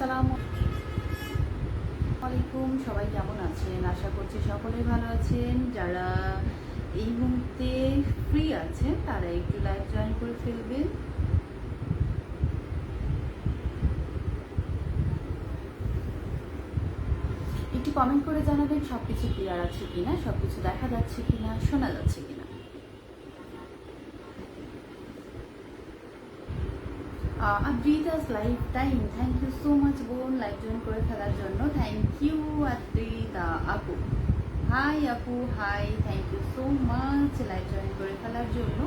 আসসালামু আলাইকুম, সবাই কেমন আছেন? আশা করছি সকলেই ভালো আছেন। যারা এই মুহূর্তে ফ্রি আছেন, তারা একটু লাইভ জয়েন করে ফেলবেন। একটু কমেন্ট করে জানাবেন সবকিছু ক্লিয়ার আছে কিনা, সবকিছু দেখা যাচ্ছে কিনা, শোনা যাচ্ছে কিনা। Adrita's life time thank you so much বোন লাইভ জয়েন করে ফেলার জন্য। Thank you Adrita. আপু হাই আপু hi thank you so much live join করে ফেলার জন্য।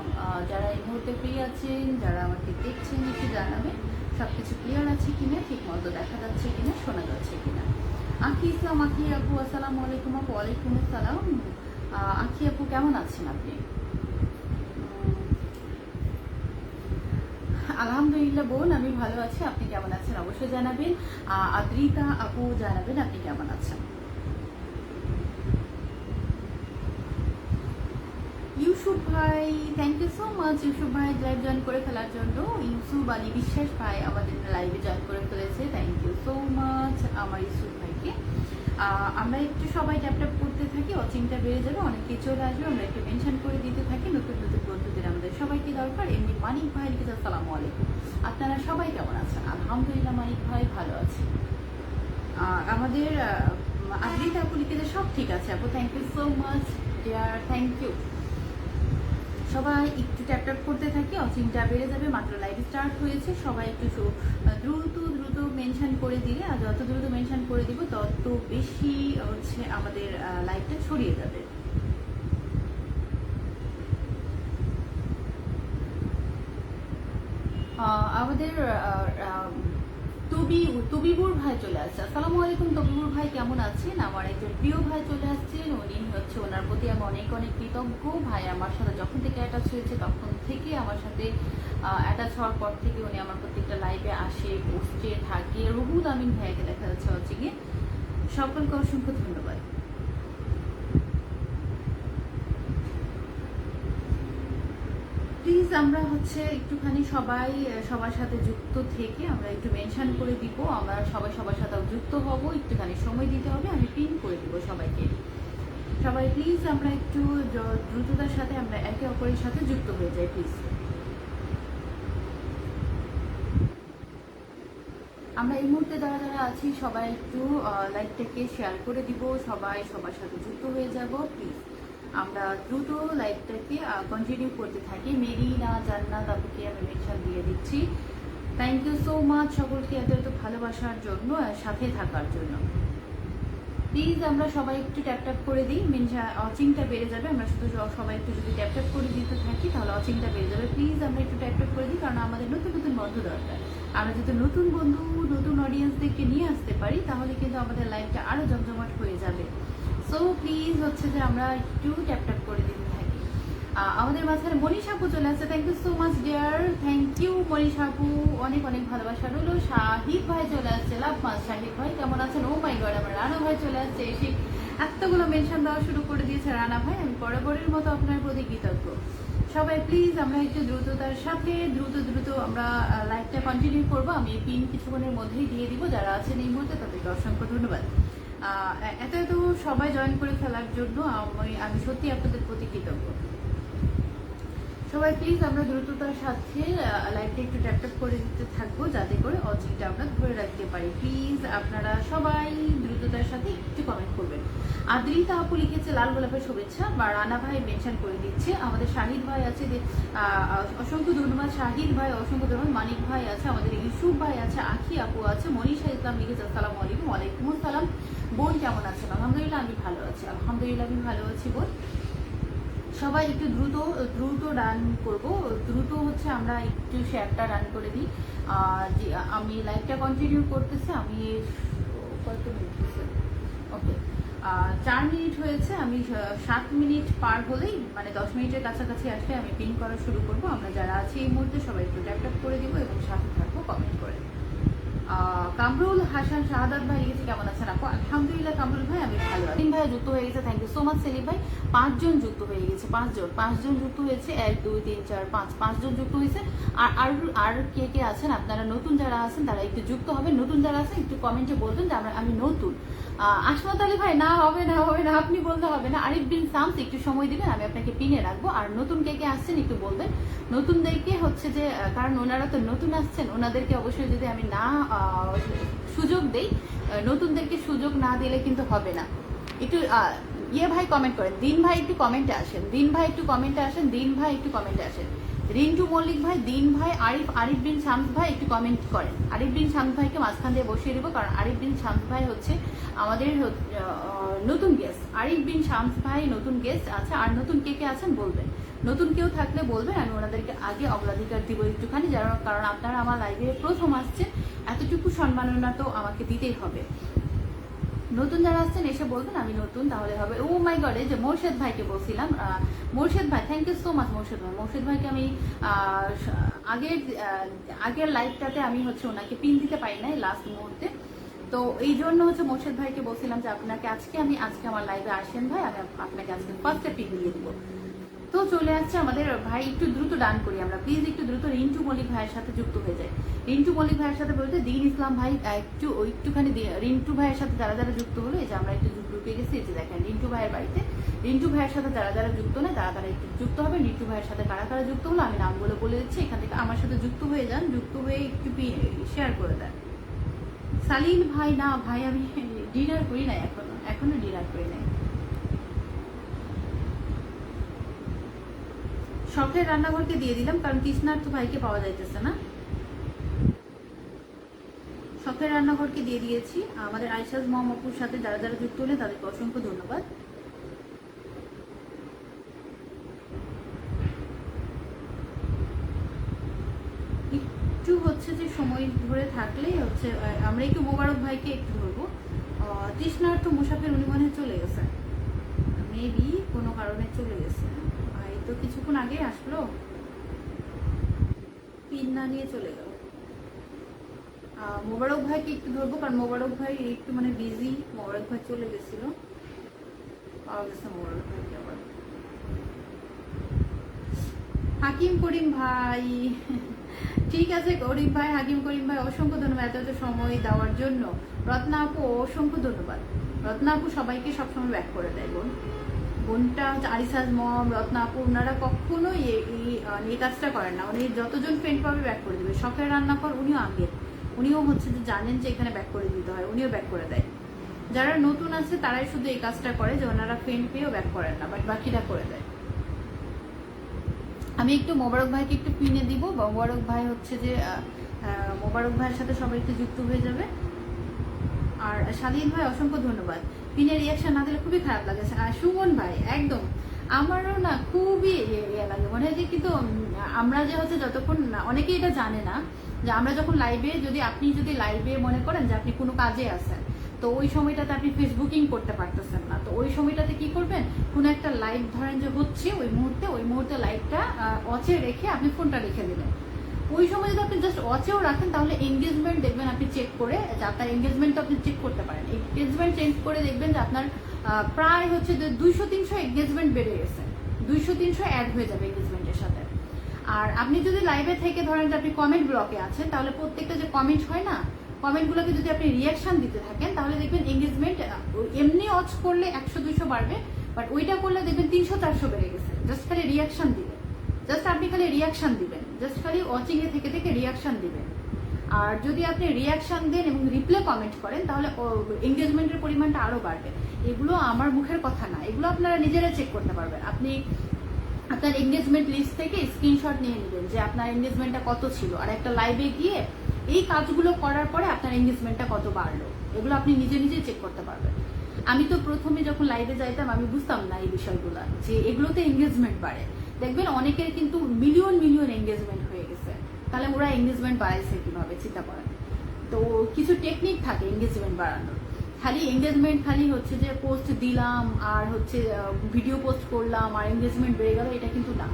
যারা এই মুহূর্তে ফ্রি আছেন, যারা আমাকে দেখছেন, একটু জানাবেন সব কিছু ক্লিয়ার আছে কিনা ঠিক মতো দেখা যাচ্ছে কিনা, শোনা যাচ্ছে কিনা। আখি ইসলাম আখি আপু, আসসালামু আলাইকুম, আপু, ওয়ালাইকুম আসসালাম। আখি আপু, কেমন আছেন আপনি? আলহামদুলিল্লাহ বোন, আমি ভালো আছি। আপনি কেমন আছেন? অবশ্যই জানাবেন। আদ্রিতা আপু জানাবেন আপনি কেমন আছেন? ইউসুফ ভাই thank you so much Yusuf ভাই লাইভ জয়েন করে ফেলার জন্য। ইউসুফ আলী বিশ্বাস ভাই আমাদের লাইভে জয়েন করে ফেলেছে। থ্যাংক ইউ সো মাচ আমার ইউসুফ ভাইকে। আমরা একটু সবাই ট্যাপ ট্যাপ করতে থাকি অচিনটা বেড়ে যাবে অনেকে চলে আসবে আমরা একটু মেনশন করে দিতে থাকি নতুন নতুন বন্ধুদের আমাদের সবাইকে দরকার এমনি মানিক ভাই কিছু আসসালামু আলাইকুম আপনারা সবাই কেমন আছেন আলহামদুলিল্লাহ মানিক ভাই ভালো আছে আমাদের আপনি তারপর সব ঠিক আছে আপু thank you so much dear thank you সবাই একটু ট্যাপ ট্যাপ করতে থাকি অচিনটা বেড়ে যাবে, মাত্র লাইভ স্টার্ট হয়েছে। সবাই একটু দ্রুত দ্রুত মেনশন করে দিলে, আর যত দ্রুত মেনশন করে দিব, তত বেশি হচ্ছে আমাদের লাইভটা ছড়িয়ে যাবে। আমাদের তুবি, তবিবুর ভাই চলে আসছে। আসসালামু আলাইকুম, তবিবুর ভাই, কেমন আছেন? আমার একজন প্রিয় ভাই চলে আসছেন। উনি হচ্ছে ওনার প্রতি আমি অনেক অনেক কৃতজ্ঞ। ভাই আমার সাথে যখন থেকে অ্যাটাচ হয়েছে, তখন থেকে আমার সাথে অ্যাটাচ হওয়ার পর থেকে উনি আমার প্রত্যেকটা লাইভে আসে পোস্টে থাকে। রবুদ আমিন ভাইকে দেখা যাচ্ছে হচ্ছে গিয়ে। সকলকে অসংখ্য ধন্যবাদ প্লিজ আমরা হচ্ছে একটুখানি সবাই সবার সাথে যুক্ত থেকে আমরা একটু মেনশন করে দিব। আমরা সবাই সবার সাথে যুক্ত হব, একটুখানি সময় দিতে হবে, আমি পিন করে দিব সবাইকে। সবাই প্লিজ আমরা একটু দ্রুততার সাথে আমরা একে অপরের সাথে যুক্ত হয়ে যাই প্লিজ আমরা এই মুহূর্তে যারা যারা আছি, সবাই একটু লাইভটাকে শেয়ার করে দিব, সবাই সবার সাথে যুক্ত হয়ে যাব প্লিজ আমরা দ্রুত লাইফটাকে কন্টিনিউ করতে থাকি। মেরিনা, জান্নাত আপুকে আমি মেনশন দিয়ে দিচ্ছি। থ্যাংক ইউ সো মাচ সকলকে এত এত ভালোবাসার জন্য সাথে থাকার জন্য। প্লিজ আমরা সবাই একটু ট্যাপ ট্যাপ করে দিই। মেনশা অচিংটা বেড়ে যাবে। আমরা শুধু সবাই একটু যদি ট্যাপ ট্যাপ করে দিতে থাকি, তাহলে অচিংটা বেড়ে যাবে। প্লিজ আমরা একটু ট্যাপ ট্যাপ করে দিই, কারণ আমাদের নতুন নতুন বন্ধু দরকার। আমরা যদি নতুন বন্ধু, নতুন অডিয়েন্সদেরকে নিয়ে আসতে পারি, তাহলে কিন্তু আমাদের লাইফটা আরও জমজমাট হয়ে যাবে। সো প্লিজ হচ্ছে যে আমরা একটু ট্যাপ ট্যাপ করে দিতে থাকি। আমাদের মাঝখানে মনীষ আপু চলে আসছে। Thank you so much dear thank you Manish আপু। অনেক অনেক ভালোবাসা রইল। শাহিদ ভাই চলে আসছে। লাভ মাস শাহিদ ভাই, কেমন আছেন? ও মাই গড আমার রানা ভাই চলে আসছে। এসে এতগুলো মেনশন দেওয়া শুরু করে দিয়েছে রানা ভাই। আমি বরাবরের মতো আপনার প্রতি কৃতজ্ঞ। সবাই প্লিজ আমরা একটু দ্রুততার সাথে, দ্রুত দ্রুত আমরা লাইভটা কন্টিনিউ করব। আমি পিন কিছুক্ষণের মধ্যেই দিয়ে দিব। যারা আছেন এই মুহূর্তে, তাদেরকে অসংখ্য ধন্যবাদ। এত এত সবাই জয়েন করে ফেলার জন্য আমি সত্যি আপনাদের প্রতি কৃতজ্ঞ। সবাই প্লিজ আমরা দ্রুততার সাথে লাইভটা একটু ট্যাপ ট্যাপ করে দিতে থাকব যাতে করে অচিনটা আমরা ধরে রাখতে পারি। প্লিজ আপনারা সবাই দ্রুততার সাথে একটু কমেন্ট করবেন। আদ্রিতা আপু লিখেছে লাল গোলাপের শুভেচ্ছা। বা রানা ভাই মেনশন করে দিচ্ছে। আমাদের শাহিদ ভাই আছে যে, অসংখ্য ধন্যবাদ শাহিদ ভাই অসংখ্য ধন্যবাদ মানিক ভাই আছে আমাদের ইউসুফ ভাই আছে আখি আপু আছে মনীষা ইসলাম লিখেছে আসসালামু আলাইকুম ওয়ালাইকুম আসসালাম। বোন কেমন আছেন আলহামদুলিল্লাহ আমি ভালো আছি। আলহামদুলিল্লাহ আমি ভালো আছি বোন। সবাই একটু দ্রুত দ্রুত রান করব। দ্রুত হচ্ছে আমরা একটু শেয়ারটা রান করে দিই। যে আমি লাইভটা কন্টিনিউ করতেছি আমি কত মিনিট ওকে চার মিনিট হয়েছে আমি সাত মিনিট পার হলেই মানে দশ মিনিটের কাছাকাছি আসলে আমি পিন করা শুরু করব। আমরা যারা আছি এই মুহূর্তে সবাই একটু ট্যাপ করে দিব এবং সাথে থাকব কমেন্ট করে আহ, কামরুল হাসান শাহাদাত ভাই লিখেছে কেমন আছেন? আপু, আলহামদুলিল্লাহ কামরুল ভাই, আমি ভালো আছি। ভাই, যুক্ত হয়ে গেছে thank you so much Selim ভাই। পাঁচজন যুক্ত হয়ে গেছে, পাঁচজন। পাঁচজন যুক্ত হয়েছে, এক, দুই, তিন, চার, পাঁচ। পাঁচজন যুক্ত হয়েছে। আর আর আর কে কে আছেন? আপনারা নতুন যারা আছেন, তারা একটু যুক্ত হবে নতুন যারা আছেন, একটু কমেন্টে বলবেন যে আমরা, আমি নতুন। আসমত আলী ভাই, না, হবে না হবে না, আপনি বলতে হবে না। আরিফ বিন সামস, একটু সময় দিবেন, আমি আপনাকে পিনে রাখব। আর নতুন কে কে আসছেন, একটু বলবেন। নতুনদেরকে হচ্ছে যে কারণ ওনারা তো নতুন আসছেন, ওনাদেরকে অবশ্যই যদি আমি না সুযোগ দেই। নতুনদেরকে সুযোগ না দিলে কিন্তু হবে না। একটু ইয়ে ভাই কমেন্ট করেন। দিন ভাই একটু কমেন্টে আসেন। দিন ভাই একটু কমেন্টে আসেন। দিন ভাই একটু কমেন্টে আসেন। রিন্টু মল্লিক ভাই, দিন ভাই, আরিফ আরিফ বিন শামস ভাই একটু কমেন্ট করেন। আরিফ বিন শামস ভাইকে মাঝখান দিয়ে বসিয়ে দেবো, কারণ আরিফ বিন শামস ভাই হচ্ছে আমাদের নতুন গেস্ট আরিফ বিন শামস ভাই নতুন গেস্ট আছে, আর নতুন কে কে আছেন বলবেন। নতুন কেউ থাকলে বলবেন, আমি ওনাদেরকে আগে অগ্রাধিকার দিব একটুখানি যারা কারণ আপনারা আমার লাইভে প্রথম আসছে এতটুকু সম্মাননা তো আমাকে দিতেই হবে। নতুন যারা আসছেন, এসে বলবেন, আমি নতুন, তাহলে হবে। ও মাই গড এই যে মোর্শেদ ভাইকে বলছিলাম মোর্শেদ ভাই thank you so much Morshed ভাই। মোর্শেদ ভাইকে আমি আগের আগের লাইফটাতে আমি হচ্ছে ওনাকে পিন দিতে পারি নাই লাস্ট মুহূর্তে। তো এই জন্য হচ্ছে মোর্শেদ ভাইকে বলছিলাম যে, আপনাকে আজকে আমি, আজকে আমার লাইভে আসেন ভাই, আমি আপনাকে আজকে ফার্স্টে পিন দিয়ে দিব। তো চলে আসছে আমাদের ভাই, একটু দ্রুত ডান করি আমরা। প্লিজ একটু দ্রুত রিন্টু মল্লিক ভাইয়ের সাথে যুক্ত হয়ে যায়। রিন্টু মল্লিক ভাইয়ের সাথে বলতে দিন ইসলাম ভাই একটু একটুখানি রিন্টু ভাইয়ের সাথে যারা যারা যুক্ত হলো, এই যে আমরা একটু ঢুকে গেছি, এই যে দেখেন, রিন্টু ভাইয়ের বাড়িতে। রিন্টু ভাইয়ের সাথে যারা যারা যুক্ত না তারা তারা একটু যুক্ত হবে। রিন্টু ভাইয়ের সাথে কারা কারা যুক্ত হলো, আমি নামগুলো বলে দিচ্ছি। এখান থেকে আমার সাথে যুক্ত হয়ে যান, যুক্ত হয়ে একটু শেয়ার করে দেন। সালিন ভাই, না ভাই, আমি ডিনার করি না এখনও এখনও ডিনার করি নাই। শখের রান্নাঘরকে দিয়ে দিলাম, কারণ তৃষ্ণার্থ ভাইকে পাওয়া যাইতেছে না। শখের রান্নাঘরকে দিয়ে দিয়েছি। আমাদের আইসাজ মোহাম্মপুর সাথে যারা যারা যুক্ত হলেন, তাদেরকে অসংখ্য ধন্যবাদ। একটু হচ্ছে যে সময় ধরে থাকলে হচ্ছে আমরা একটু মোবারক ভাইকে একটু ধরবো। তৃষ্ণার্থ মুসাফের উনি মনে চলে গেছে মেবি কোনো কারণে চলে গেছে তো কিছুক্ষণ আগে আসলো। পিন না নিয়ে চলে গেল। মোবারক ভাইকে একটু ধরবো, কারণ মোবারক ভাই একটু মানে বিজি মোবারক ভাই চলে গেছিল। পাওয়া গেছে মোবারক হাকিম করিম ভাই, ঠিক আছে, করিম ভাই, হাকিম করিম ভাই, অসংখ্য ধন্যবাদ এত এত সময় দেওয়ার জন্য। রত্না আপু, অসংখ্য ধন্যবাদ। রত্না আপু সবাইকে সবসময় ব্যাক করে দেয় বোন। বোনটা আরিসাজ মম আপু ওনারা কখনোই এই এই কাজটা করেন না। উনি যতজন ফ্রেন্ড পাবে ব্যাক করে দেবে। শখের রান্নাঘর উনিও আগের উনিও হচ্ছে যে জানেন যে এখানে ব্যাক করে দিতে হয়, উনিও ব্যাক করে দেয়। যারা নতুন আছে, তারাই শুধু এই কাজটা করে যে ওনারা ফ্রেন্ড পেয়েও ব্যাক করেন না বাট বাকিরা করে দেয়। আমি একটু মোবারক ভাইকে একটু পিনে দিব। মোবারক ভাই হচ্ছে যে মোবারক ভাইয়ের সাথে সবাই একটু যুক্ত হয়ে যাবে। আর স্বাধীন ভাই, অসংখ্য ধন্যবাদ। পিনের রিয়াকশন না দিলে খুবই খারাপ লাগে। আর সুমন ভাই, একদম। আমারও না খুবই ইয়ে লাগে। মনে হয় যে কিন্তু আমরা যে হচ্ছে যতক্ষণ অনেকেই এটা জানে না যে আমরা যখন লাইভে যদি আপনি যদি লাইভে মনে করেন যে আপনি কোনো কাজে আছেন, তো ওই সময়টাতে আপনি ফেসবুকিং করতে পারতেছেন না। তো ওই সময়টাতে কি করবেন? কোনো একটা লাইভ ধরেন যে হচ্ছে, ওই মুহূর্তে ওই মুহূর্তে লাইভটা অচে রেখে আপনি ফোনটা রেখে দিলেন ওই সময় যদি আপনি জাস্ট ওয়াচেও রাখেন, তাহলে এঙ্গেজমেন্ট দেখবেন আপনি চেক করে, যে আপনার এঙ্গেজমেন্ট আপনি চেক করতে পারেন। এঙ্গেজমেন্ট চেঞ্জ করে দেখবেন যে আপনার প্রায় হচ্ছে যে দুইশো তিনশো এঙ্গেজমেন্ট বেড়ে গেছে। দুইশো তিনশো অ্যাড হয়ে যাবে এঙ্গেজমেন্টের সাথে। আর আপনি যদি লাইভে থেকে ধরেন যে আপনি কমেন্ট ব্লকে আছেন, তাহলে প্রত্যেকটা যে কমেন্ট হয় না কমেন্টগুলোকে যদি আপনি রিয়াকশন দিতে থাকেন, তাহলে দেখবেন এঙ্গেজমেন্ট এমনি অচ করলে একশো দুইশো বাড়বে বাট ওইটা করলে দেখবেন তিনশো চারশো বেড়ে গেছে। জাস্ট খালি রিয়াকশন দিবেন। জাস্ট আপনি খালি রিয়াকশন দিবেন। জাস্ট খালি ওয়াচিং এ থেকে থেকে রিয়াকশন দিবেন। আর যদি আপনি রিয়াকশন দেন এবং রিপ্লে কমেন্ট করেন, তাহলে এঙ্গেজমেন্টের পরিমাণটা আরও বাড়বে। এগুলো আমার মুখের কথা না, এগুলো আপনারা নিজেরা চেক করতে পারবেন। আপনি আপনার এঙ্গেজমেন্ট লিস্ট থেকে স্ক্রিনশট নিয়ে নেবেন যে আপনার এঙ্গেজমেন্টটা কত ছিল। আর একটা লাইভে গিয়ে এই কাজগুলো করার পরে আপনার এঙ্গেজমেন্টটা কত বাড়লো। এগুলো আপনি নিজে নিজে চেক করতে পারবেন। আমি তো প্রথমে যখন লাইভে যাইতাম, আমি বুঝতাম না এই বিষয়গুলো, যে এগুলোতে এঙ্গেজমেন্ট বাড়ে। দেখবেন অনেকের কিন্তু মিলিয়ন মিলিয়ন এঙ্গেজমেন্ট হয়ে গেছে। তাহলে ওরা এঙ্গেজমেন্ট বাড়াইছে কীভাবে? চিন্তা করেন। তো কিছু টেকনিক থাকে এঙ্গেজমেন্ট বাড়ানোর। খালি এঙ্গেজমেন্ট খালি হচ্ছে যে পোস্ট দিলাম, আর হচ্ছে ভিডিও পোস্ট করলাম, আর এঙ্গেজমেন্ট বেড়ে গেল, এটা কিন্তু না।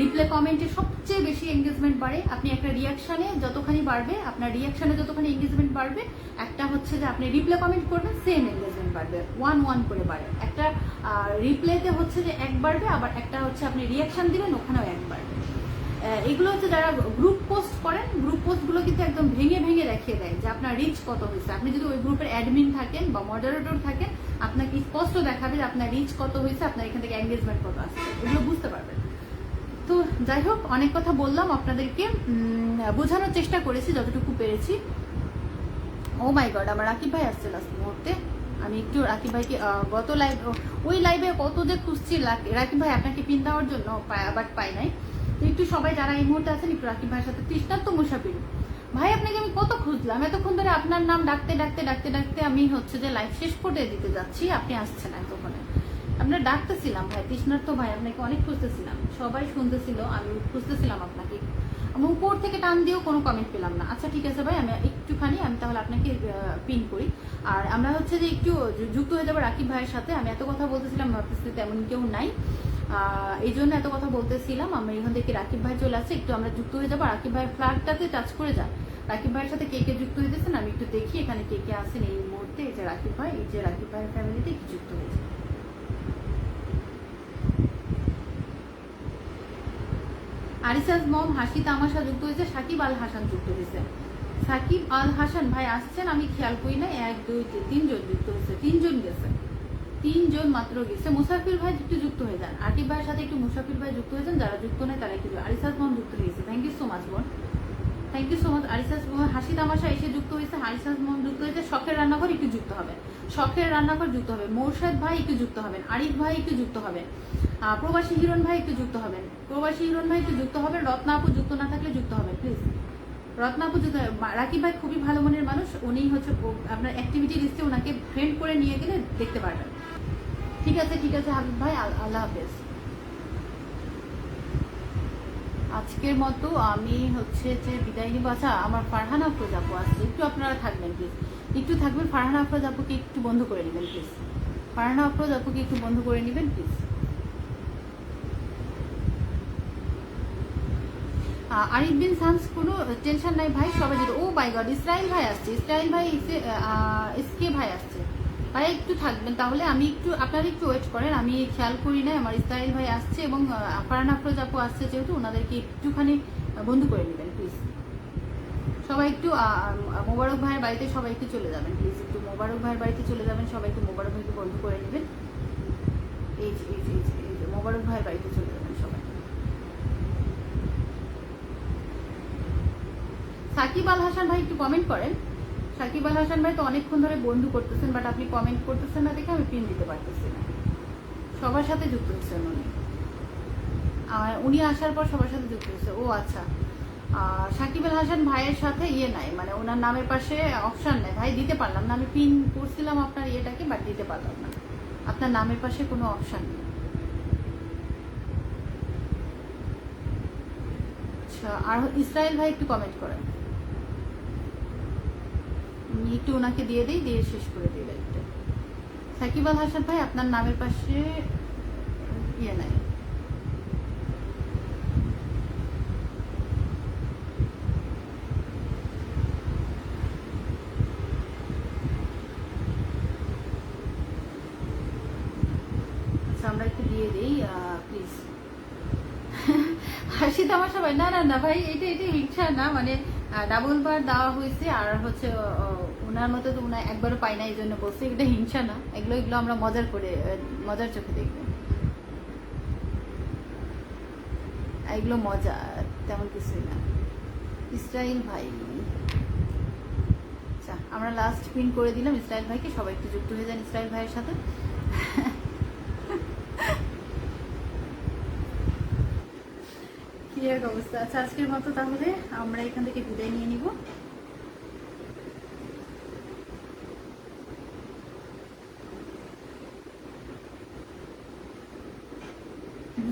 রিপ্লে কমেন্টে সবচেয়ে সবচেয়ে বেশি এঙ্গেজমেন্ট বাড়ে আপনি একটা রিয়াকশানে যতখানি বাড়বে, আপনার রিয়াকশানে যতখানি এঙ্গেজমেন্ট বাড়বে, একটা হচ্ছে যে আপনি রিপ্লে কমেন্ট করবেন সেম এঙ্গেজমেন্ট বাড়বে। ওয়ান ওয়ান করে বাড়ে। একটা রিপ্লেতে হচ্ছে যে এক বাড়বে, আবার একটা হচ্ছে আপনি রিয়াকশান দিবেন, ওখানেও এক বাড়বে। এগুলো হচ্ছে যারা গ্রুপ পোস্ট করেন গ্রুপ পোস্টগুলো কিন্তু একদম ভেঙে ভেঙে দেখিয়ে দেয় যে আপনার রিচ কত হয়েছে। আপনি যদি ওই গ্রুপের অ্যাডমিন থাকেন বা মডারেটর থাকেন, আপনাকে স্পষ্ট দেখাবে যে আপনার রিচ কত হয়েছে, আপনার এখান থেকে এঙ্গেজমেন্ট কত আসছে। এগুলো বুঝতে পারবেন। তো যাই হোক, অনেক কথা বললাম আপনাদেরকে। বোঝানোর চেষ্টা করেছি, যতটুকু পেরেছি। ও মাই গড আমার রাকিব ভাই আসছে লাস্ট মুহূর্তে। আমি একটু রাকিব ভাইকে গত লাইভ ওই লাইভে কত যে খুঁজছি রাকিব ভাই আপনাকে পিন দেওয়ার জন্য বাট পাই নাই। তো একটু সবাই যারা এই মুহূর্তে আছেন, একটু রাকিব ভাইয়ের সাথে তৃষ্ণার্ত মুসাফির ভাই, আপনাকে আমি কত খুঁজলাম? এতক্ষণ ধরে আপনার নাম ডাকতে ডাকতে ডাকতে ডাকতে আমি হচ্ছে যে লাইভ শেষ করে দিতে যাচ্ছি, আপনি আসছেন এতক্ষণে। আমরা ডাকতেছিলাম ভাই তৃষ্ণার্ত ভাই আপনাকে অনেক খুঁজতেছিলাম। সবাই শুনতেছিল, আমি খুঁজতেছিলাম আপনাকে। আমি উপর থেকে টান দিয়েও কোনো কমেন্ট পেলাম না। আচ্ছা ঠিক আছে ভাই, আমি একটুখানি, আমি তাহলে আপনাকে পিন করি। আর আমরা হচ্ছে যে একটু যুক্ত হয়ে যাব রাকিব ভাইয়ের সাথে। আমি এত কথা বলতেছিলাম, ভাবতেছি তেমন কেউ নাই। এই জন্য এত কথা বলতেছিলাম। আমি এখান থেকে রাকিব ভাই চলে আসছে। একটু আমরা যুক্ত হয়ে যাব। রাকিব ভাইয়ের ফ্ল্যাগটাতে টাচ করে যান রাকিব ভাইয়ের সাথে কে কে যুক্ত হয়েছেন আমি একটু দেখি এখানে কে কে আছেন এই মুহূর্তে। এই যে রাকিব ভাই, এই যে রাকিব ভাইয়ের ফ্যামিলিতে যুক্ত হয়েছে। আরিসাজ মম হাসি তামাশা যুক্ত হয়েছে, সাকিব আল হাসান যুক্ত হয়েছে। সাকিব আল হাসান, ভাই আসছেন, আমি খেয়াল করি না, এক, দুই, তিন, তিনজন যুক্ত হয়েছে, তিনজন গেছে। তিনজন মাত্র গেছে। মুসাফির ভাই একটু যুক্ত হয়ে যান। আকিব ভাইয়ের সাথে একটু মুসাফির ভাই যুক্ত হয়েছেন, যারা যুক্ত নয়, তারা একটু আরিসাজ মম যুক্ত হয়ে গেছে। থ্যাংক ইউ সো মাচ বোন। থ্যাংক ইউ সো মাচ আরিসাস হাসি তামাশা এসে যুক্ত হয়েছে। হারিসাস মোহন যুক্ত হয়েছে। শখের রান্নাঘর একটু যুক্ত হবে। শখের রান্নাঘর যুক্ত হবে। মৌসাদ ভাই একটু যুক্ত হবেন আরিফ ভাই একটু যুক্ত হবেন প্রবাসী হিরণ ভাই একটু যুক্ত হবেন প্রবাসী হিরণ ভাই একটু যুক্ত হবেন রত্না আপু যুক্ত না থাকলে যুক্ত হবেন প্লিজ রত্না আপু যুক্ত হবে। রাকিব ভাই খুবই ভালো মনের মানুষ। উনি হচ্ছে আপনার অ্যাক্টিভিটি লিস্টে ওনাকে ফ্রেন্ড করে নিয়ে গেলে দেখতে পারবেন। ঠিক আছে ঠিক আছে, হাবিব ভাই, আল- আল্লাহ হাফেজ। আজকের মতো আমি হচ্ছে যে বিদায় নিব। আচ্ছা আমার ফারহান আফরোজ আপু আসছে একটু আপনারা থাকবেন প্লিজ একটু থাকবেন, ফারহান আফরোজ আপুকে একটু বন্ধ করে নেবেন প্লিজ ফারহান আফরোজ আপুকে একটু বন্ধ করে নেবেন প্লিজ আরিফ বিন সামস কোনো টেনশন নাই ভাই, সবাই ও বাই গড ইসরায়েল ভাই আসছে ইসরায়েল ভাই এসে- এসকে ভাই আসছে। ভাই একটু থাকবেন তাহলে আমি একটু আপনারা একটু ওয়েট করেন আমি খেয়াল করি না আমার ইসরায়েল ভাই আসছে এবং আহ, ফারহান আফরোজ আপু আসছে যেহেতু ওনাদেরকে একটুখানি বন্ধ করে নেবেন প্লিজ সবাই একটু মোবারক ভাইয়ের বাড়িতে সবাই একটু চলে যাবেন প্লিজ একটু মোবারক ভাইয়ের বাড়িতে চলে যাবেন সবাই একটু মোবারক ভাইকে বন্ধ করে নেবেন। এই এই যে মোবারক ভাইয়ের বাড়িতে চলে যাবেন সবাই। সাকিব আল হাসান ভাই একটু কমেন্ট করেন। সাকিব আল হাসান ভাই তো অনেকক্ষণ ধরে বন্ধু করতেছেন বাট আপনি কমেন্ট করতেছেন না দেখে আমি পিন দিতে পারতেছি না। সবার সাথে যুক্ত হচ্ছেন উনি। আর উনি আসার পর সবার সাথে যুক্ত হচ্ছে ও আচ্ছা। সাকিব আল হাসান ভাইয়ের সাথে ইয়ে নাই মানে ওনার নামের পাশে অপশান নাই। ভাই, দিতে পারলাম না। আমি পিন করছিলাম আপনার ইয়েটাকে বাট দিতে পারলাম না। আপনার নামের পাশে কোনো অপশান নেই। আচ্ছা আর ইসরায়েল ভাই একটু কমেন্ট করেন। একটু ওনাকে দিয়ে দিই, দিয়ে শেষ করে দিই লাইভটা সাকিব আল হাসান ভাই আপনার নামের পাশে ইয়ে নাই। আচ্ছা আমরা একটু দিয়ে দিই প্লিজ হাসি তামার সবাই না না না ভাই, এটা এটা হিংসা না মানে ডাবল বার দেওয়া হয়েছে, আর হচ্ছে ওনার মতো তো ওনার একবারও পাই না এই জন্য বলছি, এটা হিংসা না, এগুলো এগুলো আমরা মজার করে মজার চোখে দেখব। এগুলো মজা, তেমন কিছুই না। ইসরাইল ভাই। আচ্ছা আমরা লাস্ট পিন করে দিলাম ইসরায়েল ভাইকে, সবাই একটু যুক্ত হয়ে যান ইসরায়েল ভাইয়ের সাথে। কি এক অবস্থা। আচ্ছা আজকের মতো তাহলে আমরা এখান থেকে বিদায় নিয়ে নিব।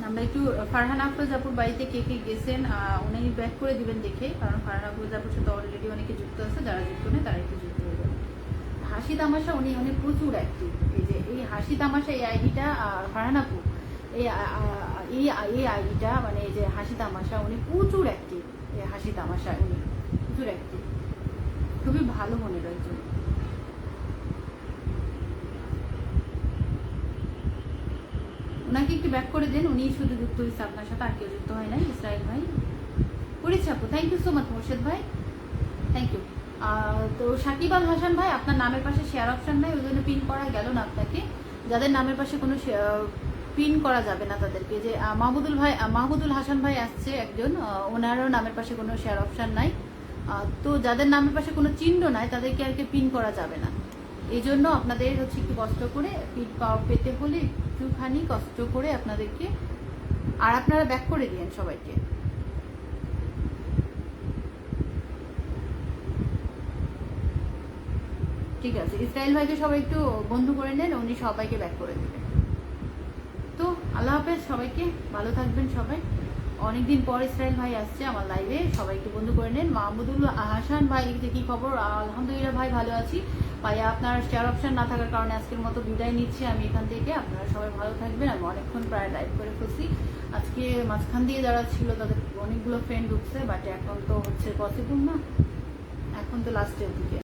আমরা একটু ফারহান আফরোজ আপুর বাড়িতে কে কে গেছেন উনি ব্যাক করে দিবেন দেখে, কারণ ফারহান আফরোজ আপুর সাথে অলরেডি অনেকে যুক্ত আছে, যারা যুক্ত নেই তারা একটু যুক্ত হয়ে যাবে। হাসি তামাশা উনি উনি প্রচুর অ্যাক্টিভ এই যে, এই হাসি তামাশা, এই আইডিটা ফারহান আপু এই এই আইডিটা মানে এই যে হাসি তামাশা, উনি প্রচুর অ্যাক্টিভ এই হাসি তামাশায় উনি প্রচুর অ্যাক্টিভ খুবই ভালো মনের একজন ওনাকে একটু ব্যাক করে দেন, উনি শুধু যুক্ত হয়েছে আপনার সাথে, আর কেউ যুক্ত হয় নাই, ইসরায়েল ভাই। করেছে আপু thank you so much Morshed ভাই। থ্যাংক ইউ তো সাকিব আল হাসান ভাই, আপনার নামের পাশে শেয়ার অপশন নাই, ওই জন্য পিন করা গেল না আপনাকে। যাদের নামের পাশে কোনো পিন করা যাবে না তাদেরকে। যে মাহবুদুল ভাই মাহবুদুল হাসান ভাই আসছে একজন ওনারও নামের পাশে কোনো শেয়ার অপশান নাই। তো যাদের নামের পাশে কোনো চিহ্ন নাই, তাদেরকে আর কি পিন করা যাবে না। এই জন্য আপনাদের হচ্ছে একটু কষ্ট করে পিন পাওয়া পেতে হলে একটুখানি কষ্ট করে আপনাদেরকে আর আপনারা ব্যাক করে দিয়েন সবাইকে। ঠিক আছে ইসরায়েল ভাইকে সবাই একটু বন্ধু করে নেন, উনি সবাইকে ব্যাক করে দেবেন। আল্লাহ হাফেজ, সবাইকে ভালো থাকবেন সবাই। অনেকদিন পর ইসরায়েল ভাই আসছে আমার লাইভে সবাইকে বন্ধু করে নেন। মাহমুদুল হাসান ভাই যে কি খবর? আলহামদুলিল্লাহ ভাই, ভালো আছি। ভাই, আপনার শেয়ার অপশন না থাকার কারণে আজকের মতো বিদায় নিচ্ছি। আমি এখান থেকে, আপনারা সবাই ভালো থাকবেন। আমি অনেকক্ষণ প্রায় লাইভ করে ফেলছি। আজকে মাঝখান দিয়ে যারা ছিল, তাদের অনেকগুলো ফ্রেন্ড ঢুকছে বাট এখন তো হচ্ছে পসিবল না। এখন তো লাস্টের দিকে।